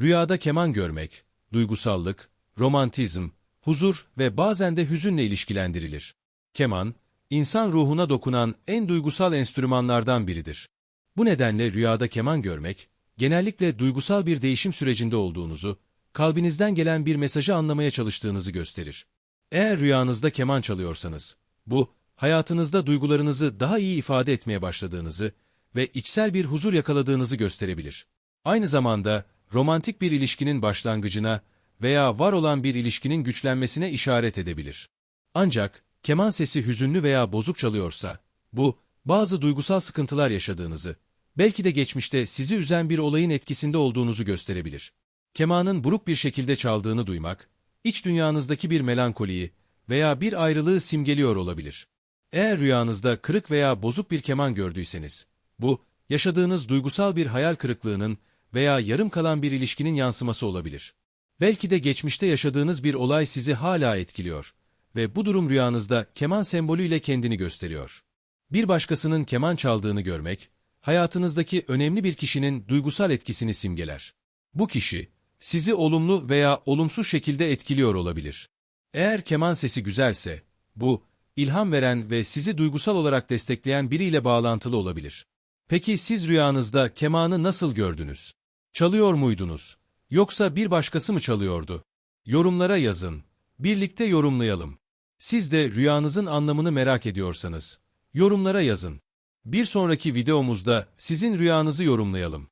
Rüyada keman görmek, duygusallık, romantizm, huzur ve bazen de hüzünle ilişkilendirilir. Keman, insan ruhuna dokunan en duygusal enstrümanlardan biridir. Bu nedenle rüyada keman görmek, genellikle duygusal bir değişim sürecinde olduğunuzu, kalbinizden gelen bir mesajı anlamaya çalıştığınızı gösterir. Eğer rüyanızda keman çalıyorsanız, bu, hayatınızda duygularınızı daha iyi ifade etmeye başladığınızı ve içsel bir huzur yakaladığınızı gösterebilir. Aynı zamanda, romantik bir ilişkinin başlangıcına veya var olan bir ilişkinin güçlenmesine işaret edebilir. Ancak, keman sesi hüzünlü veya bozuk çalıyorsa, bu, bazı duygusal sıkıntılar yaşadığınızı, belki de geçmişte sizi üzen bir olayın etkisinde olduğunuzu gösterebilir. Kemanın buruk bir şekilde çaldığını duymak, iç dünyanızdaki bir melankoliyi veya bir ayrılığı simgeliyor olabilir. Eğer rüyanızda kırık veya bozuk bir keman gördüyseniz, bu, yaşadığınız duygusal bir hayal kırıklığının veya yarım kalan bir ilişkinin yansıması olabilir. Belki de geçmişte yaşadığınız bir olay sizi hala etkiliyor ve bu durum rüyanızda keman sembolüyle kendini gösteriyor. Bir başkasının keman çaldığını görmek, hayatınızdaki önemli bir kişinin duygusal etkisini simgeler. Bu kişi, sizi olumlu veya olumsuz şekilde etkiliyor olabilir. Eğer keman sesi güzelse, bu, ilham veren ve sizi duygusal olarak destekleyen biriyle bağlantılı olabilir. Peki siz rüyanızda kemanı nasıl gördünüz? Çalıyor muydunuz? Yoksa bir başkası mı çalıyordu? Yorumlara yazın. Birlikte yorumlayalım. Siz de rüyanızın anlamını merak ediyorsanız, yorumlara yazın. Bir sonraki videomuzda sizin rüyanızı yorumlayalım.